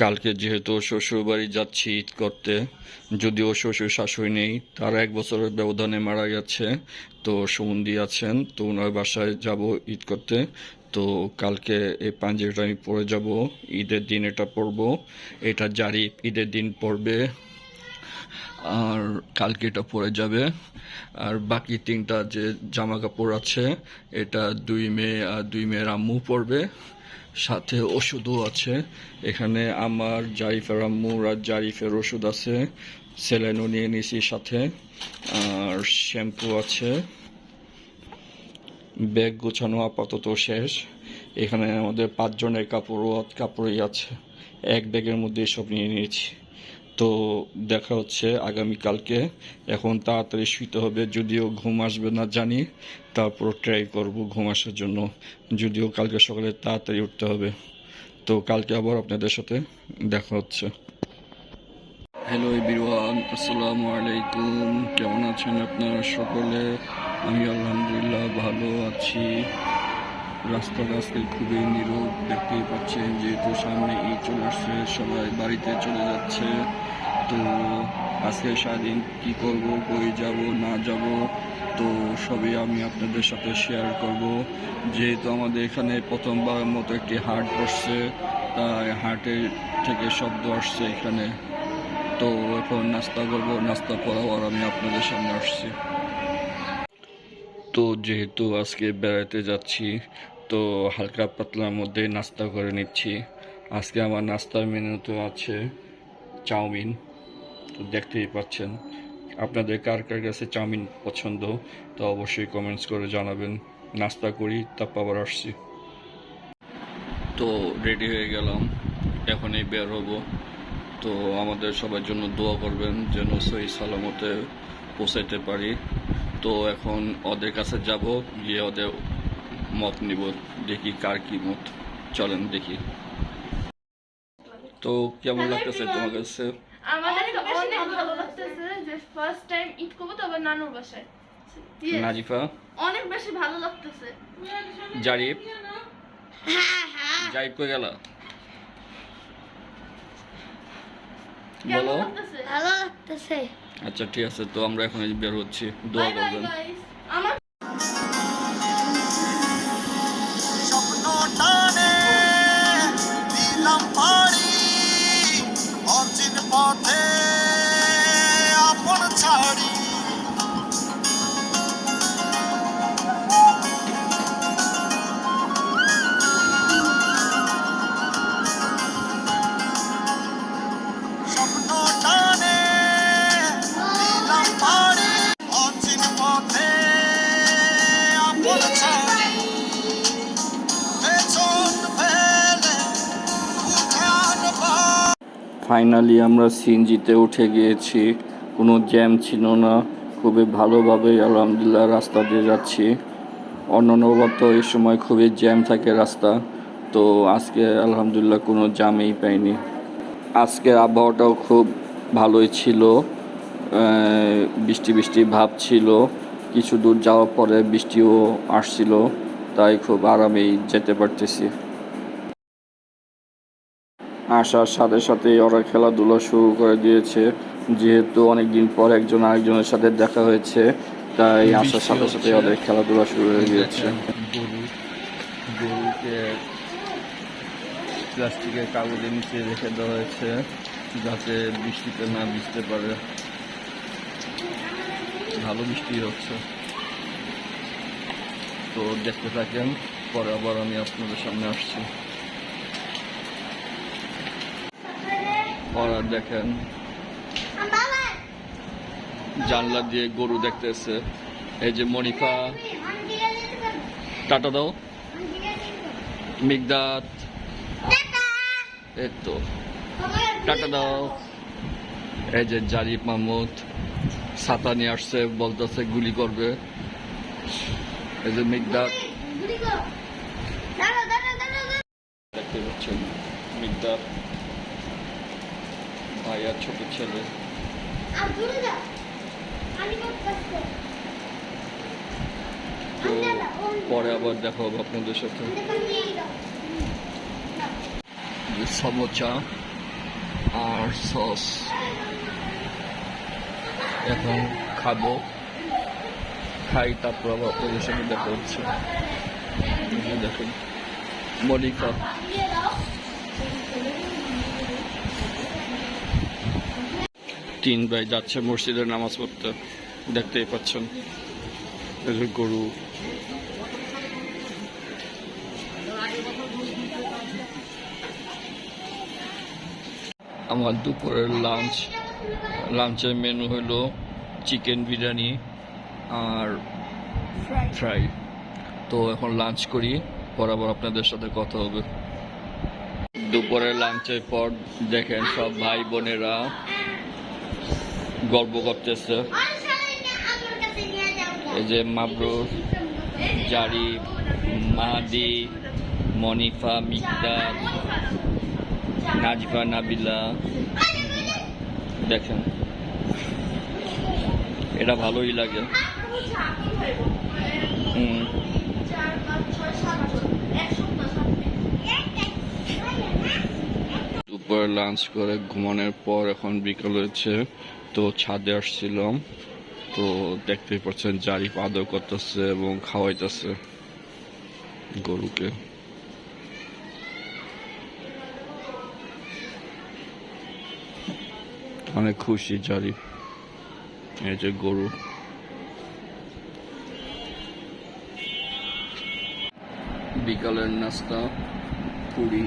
কালকে যেহেতু শ্বশুর বাড়ি যাচ্ছি ঈদ করতে, যদিও শ্বশুর শাশুড়ি নেই, তারা এক বছরের ব্যবধানে মারা গেছে, তো সুমন্দি আছেন, তো ওনার বাসায় যাব ঈদ করতে। তো কালকে এই পাঞ্জাবিটা আমি পরে যাব, ঈদের দিন এটা পরবো, এটা জারি ঈদের দিন পরবে। আর কালকে এটা পরে যাবে। আর বাকি তিনটা যে জামা কাপড় আছে, এটা দুই মেয়ে আর দুই মেয়ের আম্মু পরবে। সাথে ওষুধও আছে। এখানে আমার জারিফের আম্মুর আর জারিফের ওষুধ আছে। স্যালাইনও নিয়ে নিয়েছি সাথে। আর শ্যাম্পু আছে। ব্যাগ গোছানো আপাতত শেষ। এখানে আমাদের পাঁচজনের কাপড়ও, কাপড়ই আছে। এক ব্যাগের মধ্যে সব নিয়ে নিয়েছি। তো দেখা হচ্ছে আগামীকালকে। এখন তাড়াতাড়ি শুইতে হবে, যদিও ঘুম আসবে না জানি। তারপর ট্রাই করব ঘুম আসার জন্য। যদিও কালকে সকালে তাড়াতাড়ি উঠতে হবে। তো কালকে আবার আপনাদের সাথে দেখা হচ্ছে। হ্যালো এভরিওয়ান আসসালামু আলাইকুম। কেমন আছেন আপনারা সকলে? আমি আলহামদুলিল্লাহ ভালো আছি। রাস্তাটা আজকে খুবই নীরব দেখতেই পাচ্ছেন, যেহেতু সামনে ঈদ চলে আসছে, সবাই বাড়িতে চলে যাচ্ছে। তো আজকে সারাদিন কি করব, কই যাব, না যাব, তো সবই আমি আপনাদের সাথে শেয়ার করব। যেহেতু আমাদের এখানে প্রথমবার মতো একটি হাট বসছে, তাই হাটের থেকে শব্দ আসছে এখানে। তো এখন নাস্তা করব, নাস্তা করাবার আমি আপনাদের সামনে আসছি। তো যেহেতু আজকে বেড়াতে যাচ্ছি, তো হালকা পাতলার মধ্যে নাস্তা করে নিচ্ছি। আজকে আমার নাস্তার মেনুতে আছে চাউমিন। তো দেখতেই পাচ্ছেন। আপনাদের কার কার কাছে চাউমিন পছন্দ, তো অবশ্যই কমেন্টস করে জানাবেন। নাস্তা করি, তারপর আবার আসছি। তো রেডি হয়ে গেলাম। এখনই বের হব। তো আমাদের সবার জন্য দোয়া করবেন যেন সহি সালামতে পৌঁছাইতে পারি। তো এখন ওদের কাছে যাব গিয়ে ওদের মত নিব দেখি কার কি মত চলেন দেখি। তো কেমন লাগতেছে তোমার কাছে? অনেক ভালো লাগতেছে যে ফার্স্ট টাইম ঈদ করব তবে নানুর বাসায়। নাজিফা? অনেক বেশি ভালো লাগতেছে। জারিফ? জারিফ কই গেল? বলো। ভালো লাগতেছে। আচ্ছা ঠিক আছে তো আমরা এখন বের হচ্ছি। দোয়া করবেন। আমার ফাইনালি আমরা সিএনজিতে উঠে গিয়েছি। কোনো জ্যাম ছিল না। খুবই ভালোভাবে, আলহামদুলিল্লাহ, রাস্তা দিয়ে যাচ্ছি। অন্যান্যবার তো এই সময় খুবই জ্যাম থাকে রাস্তা। তো আজকে, আলহামদুলিল্লাহ, কোনো জ্যামেই পাইনি। আজকের আবহাওয়াটাও খুব ভালোই ছিল। বৃষ্টি বৃষ্টি ভাব ছিল। কিছু দূর যাওয়ার পরে বৃষ্টিও আসছিল। তাই খুব আরামেই যেতে পারতেছি। আসার সাথে সাথে ওরা খেলাধুলা শুরু করে দিয়েছে। যেহেতু অনেকদিন পর একজন আরেকজনের সাথে দেখা হয়েছে তাই আসার সাথে সাথে ওদের খেলাধুলা শুরু হয়ে গিয়েছে। প্লাস্টিকের কাগজের নিচে রেখে দেওয়া হয়েছে যাতে বৃষ্টিতে না ভিজতে পারে। ভালো বৃষ্টি হচ্ছে। তো দেখতে থাকেন পরে আবার আমি আপনাদের সামনে আসছি। ওরা দেখেন। জানলা দিয়ে গরু দেখতেছে। এই যে মনিফা টাটা দাও। মিগদাত এই তো। টাটা দাও। এই যে জারিফ মাহমুদ ছাতা নিয়ে আসছে বলতেছে গুলি করবে। এই যে মিগদাত দেখতে পাচ্ছেন মিগদাত ভাই আর ছোট ছেলে তো পরে আবার দেখা হবে আপনাদের সাথে। সমোচা আর সস। এখন খাব। খাই তারপর আবার আপনাদের সাথে দেখা হচ্ছে। দেখুন মনিকা। তিন ভাই যাচ্ছে মসজিদের নামাজ পড়তে দেখতেই পাচ্ছেন। গরু। আমার দুপুরের লাঞ্চ লাঞ্চের মেনু হলো চিকেন বিরিয়ানি আর ফ্রাই তো এখন লাঞ্চ করি বরাবর আপনাদের সাথে কথা হবে। দুপুরের লাঞ্চের পর দেখেন সব ভাই বোনেরা গল্প করতেছে। এই যে মাবরুর জারি, মাহাদি, মনিফা, মিকদার, নাজিফা, নাবিলা। দেখেন, এটা ভালোই লাগে। দুপুরে লাঞ্চ করে ঘুমানোর পর এখন বিকাল হয়েছে। তো ছাদে আসছিলাম। তো দেখতেই পাচ্ছেন জারি আদর করতেছে এবং খাওয়াইতেছে গরুকে। অনেক খুশি জারি, এই যে গরু। বিকালের নাস্তা, পুরি,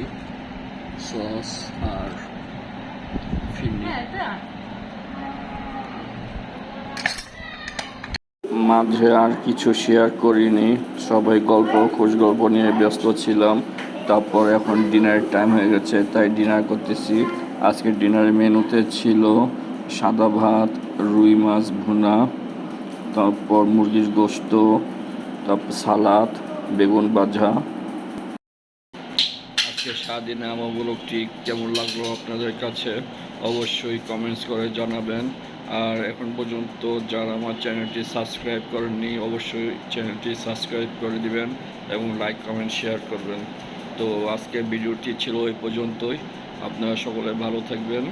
সস আর ফিরনি মাঝে আর কিছু শেয়ার করিনি। সবাই গল্প খোঁজ গল্প নিয়ে ব্যস্ত ছিলাম। তারপর এখন ডিনারের টাইম হয়ে গেছে, তাই ডিনার করতেছি। আজকে ডিনারের মেনুতে ছিল সাদা ভাত, রুই মাছ ভুনা, তারপর মুরগির গোস্ত, তারপর সালাদ, বেগুন ভাজা। আজকে সারাদিনে আমার ব্লগটি কেমন লাগল আপনাদের কাছে? অবশ্যই কমেন্টস করে জানাবেন। আর এখন পর্যন্ত যারা আমার চ্যানেলটি সাবস্ক্রাইব করেননি, অবশ্যই চ্যানেলটি সাবস্ক্রাইব করে দিবেন এবং লাইক, কমেন্ট, শেয়ার করবেন। তো আজকের ভিডিওটি ছিল এই পর্যন্তই। আপনারা সকলে ভালো থাকবেন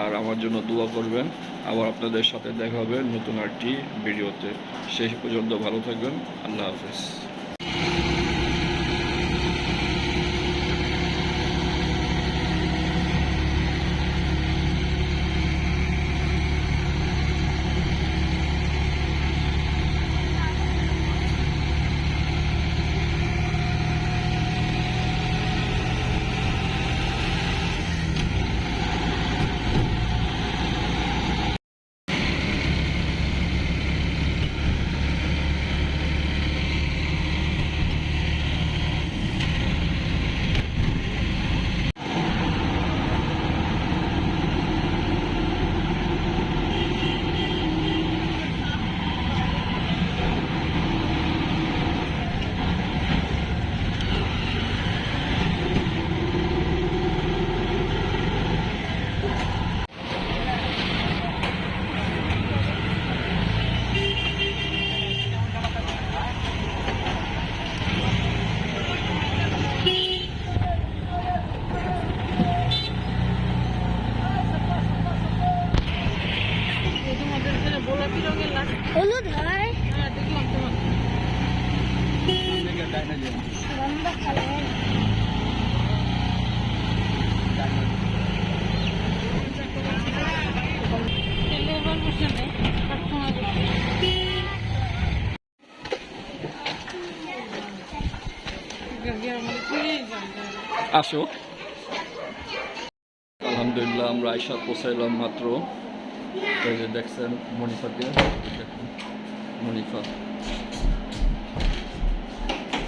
আর আমার জন্য দোয়া করবেন। আবার আপনাদের সাথে দেখা হবে নতুন একটি ভিডিওতে। শেষ পর্যন্ত ভালো থাকবেন। আল্লাহ হাফেজ। আসো। আলহামদুলিল্লাহ, আমরা আইসা পৌঁছাইলাম মাত্র। দেখছেন মনিফাকে, মনিফা।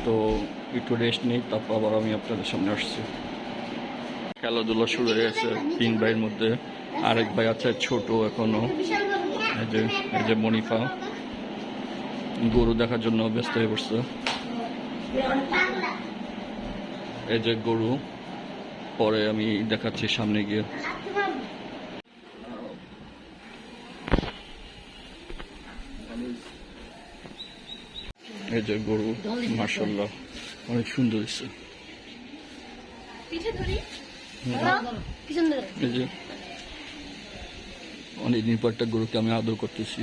তো একটু রেস্ট নেই, তারপর আবার আমি আপনাদের সামনে আসছি। খেলাধুলা শুরু হয়ে গেছে তিন ভাইয়ের মধ্যে। আরেক ভাই আছে ছোট এখনও। এই যে এই যে মনিফা। গরু দেখার জন্য ব্যস্ত হয়ে পড়ছে। এই যে গরু, পরে আমি দেখাচ্ছি সামনে গিয়ে। এই যে গরু মার্শাল্লাহ অনেক সুন্দর হয়েছে। এই যে, অনেকদিন পর একটা গরুকে আমি আদর করতেছি।